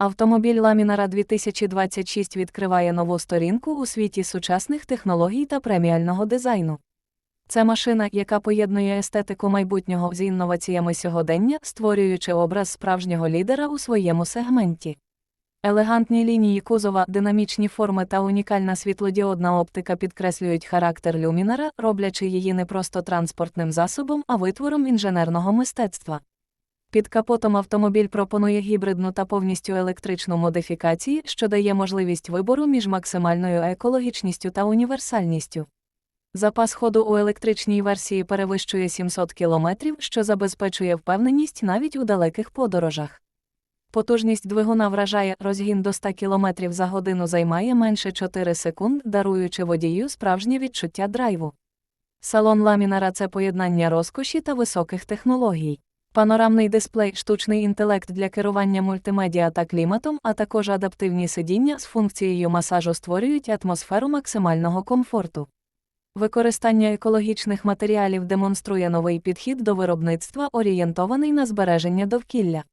Автомобіль Ламінара 2026 відкриває нову сторінку у світі сучасних технологій та преміального дизайну. Це машина, яка поєднує естетику майбутнього з інноваціями сьогодення, створюючи образ справжнього лідера у своєму сегменті. Елегантні лінії кузова, динамічні форми та унікальна світлодіодна оптика підкреслюють характер люмінара, роблячи її не просто транспортним засобом, а витвором інженерного мистецтва. Під капотом автомобіль пропонує гібридну та повністю електричну модифікації, що дає можливість вибору між максимальною екологічністю та універсальністю. Запас ходу у електричній версії перевищує 700 км, що забезпечує впевненість навіть у далеких подорожах. Потужність двигуна вражає розгін до 100 км за годину займає менше 4 секунд, даруючи водію справжнє відчуття драйву. Салон ламінара це поєднання розкоші та високих технологій. Панорамний дисплей, штучний інтелект для керування мультимедіа та кліматом, а також адаптивні сидіння з функцією масажу створюють атмосферу максимального комфорту. Використання екологічних матеріалів демонструє новий підхід до виробництва, орієнтований на збереження довкілля.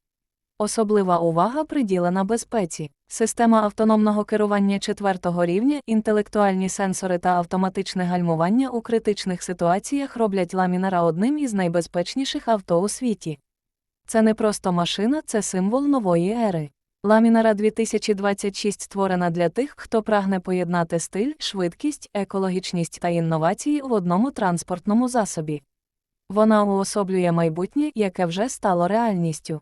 Особлива увага приділена безпеці. Система автономного керування четвертого рівня, інтелектуальні сенсори та автоматичне гальмування у критичних ситуаціях роблять ламінара одним із найбезпечніших авто у світі. Це не просто машина, це символ нової ери. Ламінара 2026 створена для тих, хто прагне поєднати стиль, швидкість, екологічність та інновації в одному транспортному засобі. Вона уособлює майбутнє, яке вже стало реальністю.